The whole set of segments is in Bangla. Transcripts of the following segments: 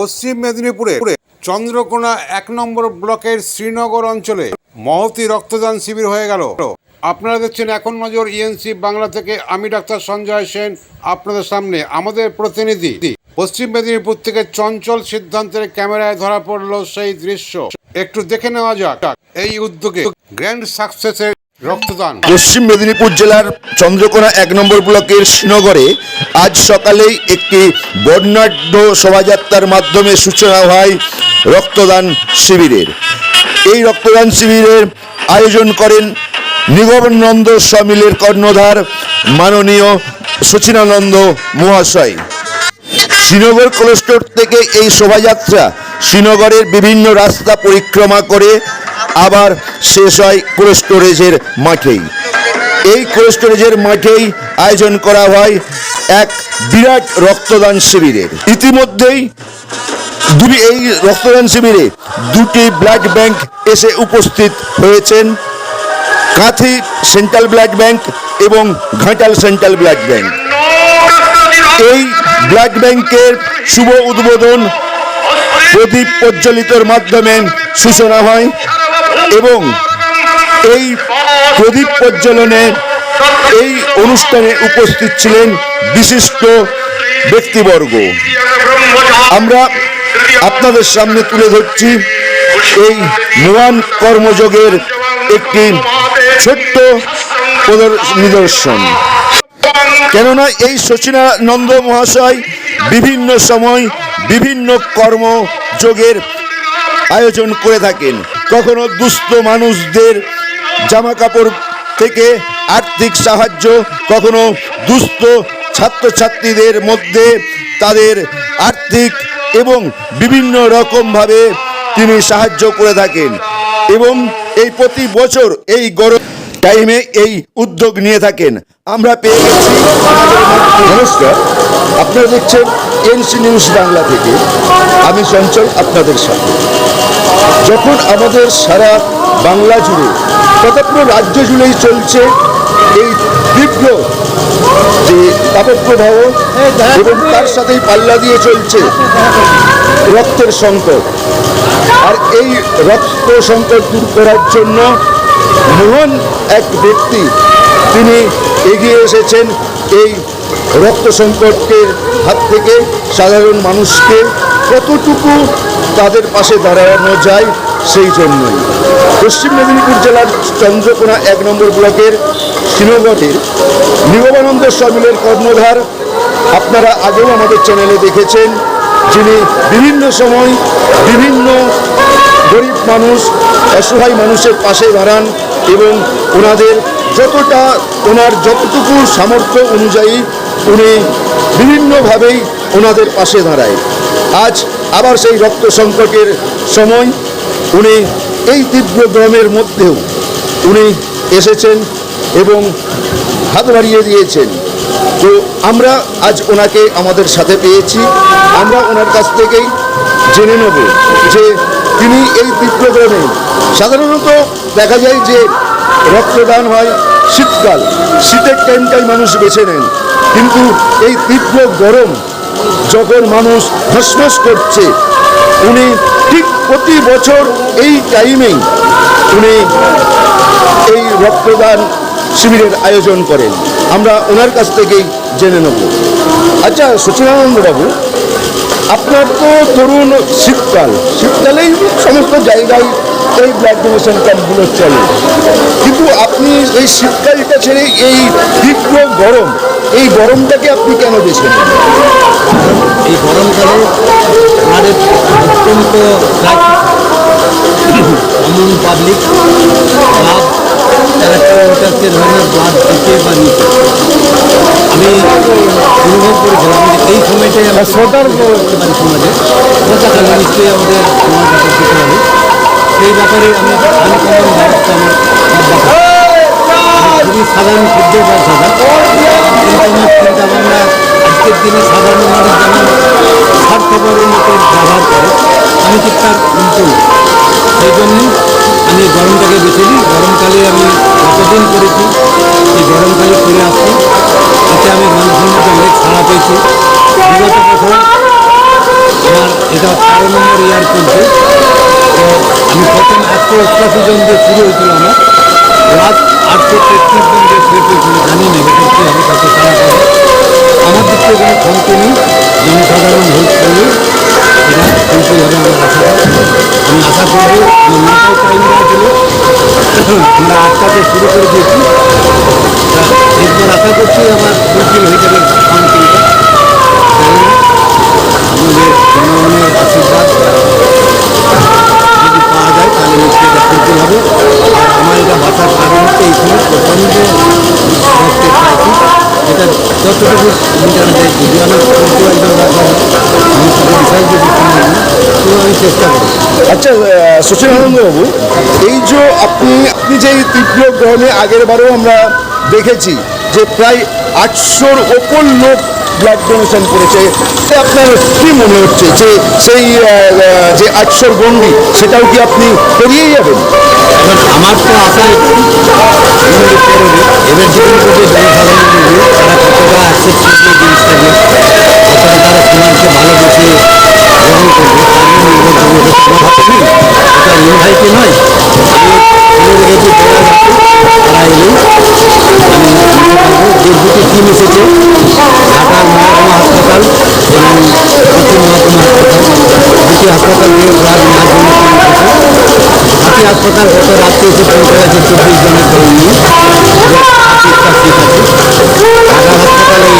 পশ্চিম মেদিনীপুরে চন্দ্রকোনা এক নম্বর ব্লকের শ্রীনগর অঞ্চলে মহতি রক্তদান শিবির হয়ে গেল। আপনারা দেখছেন এখন নজর ইএনসি বাংলা থেকে আমি ডাক্তার সঞ্জয় সেন আপনাদের সামনে। আমাদের প্রতিনিধি, পশ্চিম মেদিনীপুর থেকে চঞ্চল সিদ্ধান্তের ক্যামেরায় ধরা পড়ল সেই দৃশ্য। একটু দেখে নেওয়া যাক, এই উদ্যোগে গ্র্যান্ড সাকসেসের রক্তদান। পশ্চিম মেদিনীপুর জেলার চন্দ্রকোনা এক নম্বর ব্লকের শ্রীনগরে আজ সকালেই একটি বর্ণাঢ্য শোভাযাত্রার মাধ্যমে সূচনা হয় রক্তদান শিবিরের। এই রক্তদান শিবিরের আয়োজন করেন নিগমানন্দ সমিলের কর্ণধার মাননীয় সচিনানন্দ মহাশয়। শ্রীনগর কোলেস্টোর থেকে এই শোভাযাত্রা শ্রীনগরের বিভিন্ন রাস্তা পরিক্রমা করে আবার শেষ হয় কোল্ড স্টোরেজের মাঠেই। এই কোল্ড স্টোরেজের মাঠেই আয়োজন করা হয় এক বিরাট রক্তদান শিবিরের। ইতিমধ্যেই দুটি এই রক্তদান শিবিরে দুটি ব্লাড ব্যাংক এসে উপস্থিত হয়েছেন। কাঁথি সেন্ট্রাল ব্লাড ব্যাংক এবং ঘাটাল সেন্ট্রাল ব্লাড ব্যাংক। এই ব্লাড ব্যাংকের শুভ উদ্বোধন প্রদীপ প্রজ্বলিতর মাধ্যমে সূচনা হয় এবং এই প্রদীপ প্রজ্বলনে এই অনুষ্ঠানে উপস্থিত ছিলেন বিশিষ্ট ব্যক্তিবর্গ। আমরা আপনাদের সামনে তুলে ধরছি এই মহান কর্মযোগের একটি ছোট্ট নিদর্শন। কেননা এই সচিনানন্দ মহাশয় বিভিন্ন সময় বিভিন্ন কর্মযোগের আয়োজন করে থাকেন। কখনো দুস্থ মানুষদের জামা কাপড় থেকে আর্থিক সাহায্য, কখনো দুস্থ ছাত্রছাত্রীদের মধ্যে তাদের আর্থিক এবং বিভিন্ন রকমভাবে তিনি সাহায্য করে থাকেন। এবং এই প্রতি বছর এই গরম টাইমে এই উদ্যোগ নিয়ে থাকেন। আমরা পেয়ে গেছি। নমস্কার। আপনারা দেখছেন এনসি নিউজ বাংলা থেকে। আমি চঞ্চল, আপনাদের সাথে। যখন আমাদের সারা বাংলা জুড়ে তথা রাজ্য জুড়েই চলছে এই তীব্র যে তাপপ্রবাহ এবং তার সাথেই পাল্লা দিয়ে চলছে রক্তের সংকট। আর এই রক্ত সংকট দূর করার জন্য মহান এক ব্যক্তি। তিনি এগিয়ে এসেছেন এই রক্ত সংকটের হাত থেকে। সাধারণ মানুষকে কতটুকু তাদের পাশে দাঁড়ানো যায় সেই জন্যই। পশ্চিম মেদিনীপুর জেলার চন্দ্রকোনা এক নম্বর ব্লকের শ্রীনগরের নিগমানন্দ সমিলের কর্ণধার আপনারা আগেও আমাদের চ্যানেলে দেখেছেন, যিনি বিভিন্ন সময় বিভিন্ন গরিব মানুষ, অসহায় মানুষের পাশে দাঁড়ান। এবং ওনাদের যতটা, ওনার যতটুকু সামর্থ্য অনুযায়ী উনি বিভিন্নভাবেই ওনাদের পাশে দাঁড়ায়। আজ আবার সেই রক্ত সংকটের সময় উনি এই তীব্র গরমের মধ্যেও উনি এসেছেন এবং হাত বাড়িয়ে দিয়েছেন। তো আমরা আজ ওনাকে আমাদের সাথে পেয়েছি। আমরা ওনার কাছ থেকেই জেনে নেব যে তিনি এই তীব্র গরমে সাধারণত দেখা যায় যে রক্তদান হয়, শীতকাল। শীতের টাইমটাই মানুষ বেছে নেন। কিন্তু এই তীব্র গরম যখন মানুষ হাঁসফাঁস করছে, উনি ঠিক প্রতি বছর এই টাইমেই উনি এই রক্তদান শিবিরের আয়োজন করেন। আমরা ওনার কাছ থেকেই জেনে নেব। আচ্ছা সচিনানন্দ বাবু আপনার তো ধরুন শীতকাল। শীতকালেই সমস্ত জায়গায় এই ব্লাড ডোনেশন ক্যাম্পগুলো চলে। কিন্তু আপনি এই শীতকালটা ছেড়ে এই তীব্র গরম এই গরমটাকে আপনি কেন বেছে এই গরমকালে আমাদের অত্যন্ত কমন পাবলিক ক্লাব তারা কেউ ওটাকে ধরনের ব্লাড দিতে বা নিতে। আমি অনুভব করেছিলাম এই সময়টাই আমরা শ্রোতার সমাজে শ্রোতাকালে নিশ্চয়ই আমাদের সেই ব্যাপারে আমি খুবই সাধারণ ক্ষুদ্র ব্যবসাদার কিন্তু আজকের দিনে সাধারণ মানুষ যেমন স্বার্থপরের মতো ব্যবহার করে, আমি ঠিক তার উল্টো। সেই জন্যই আমি গরমটাকে বেছে নিই। গরমকালে আমি যতদিন করেছি, এই গরমকালে করে আসছি, এতে আমি মানুষের মধ্যে অনেক সাড়া পেয়েছি। বিগত বছর আমার এটা তেরো নম্বর ইয়ার চলছে। আমি প্রথম একশো অষ্টাশি জন দিয়ে শুরু হয়েছিল আমার লাস্ট আটশো তেত্রিশ জন দিয়ে শেষ হয়েছিল, জানি না এটা কী হবে কত সারা পাবে আমার দিক থেকে কোনো ক্ষমতা নেই। জনসাধারণ হেল্প করলে এটা শিল্পী হবে আমার আশাটা আমি আশা করব নটায় টাইম দেওয়া আমরা আটটাতে শুরু করে দিয়েছি। একবার আশা করছি আমার ফুলফিল হয়ে যাবে। আচ্ছা সচিনানন্দবাবু এই যে আপনি আপনি যে তীব্র গ্রহণে আগের বারেও আমরা দেখেছি যে প্রায় আটশোর ওপর লোক ব্লাড ডোনেশন করেছে, তো আপনার কি মনে হচ্ছে যে সেই যে আটশোর গন্ডি সেটাও কি আপনি পেরিয়ে যাবেন? আমার তো আশা এবার করবে জনসাধারণ তারা অ্যাকসেপ্ট করবে জিনিসটাকে কতটা তারা সমাজকে নয়, আমি দুটি টিম এসেছে ঢাকার হাসপাতাল এবং দক্ষিণ হাসপাতাল। দুটি হাসপাতাল এসেছে হাতি হাসপাতাল গত রাত্রে এসে গেছে চব্বিশ জনের দল নিয়ে হাসপাতালে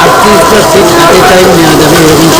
আটত্রিশটা সিট আগে টাইম নেওয়া যাবে এরকম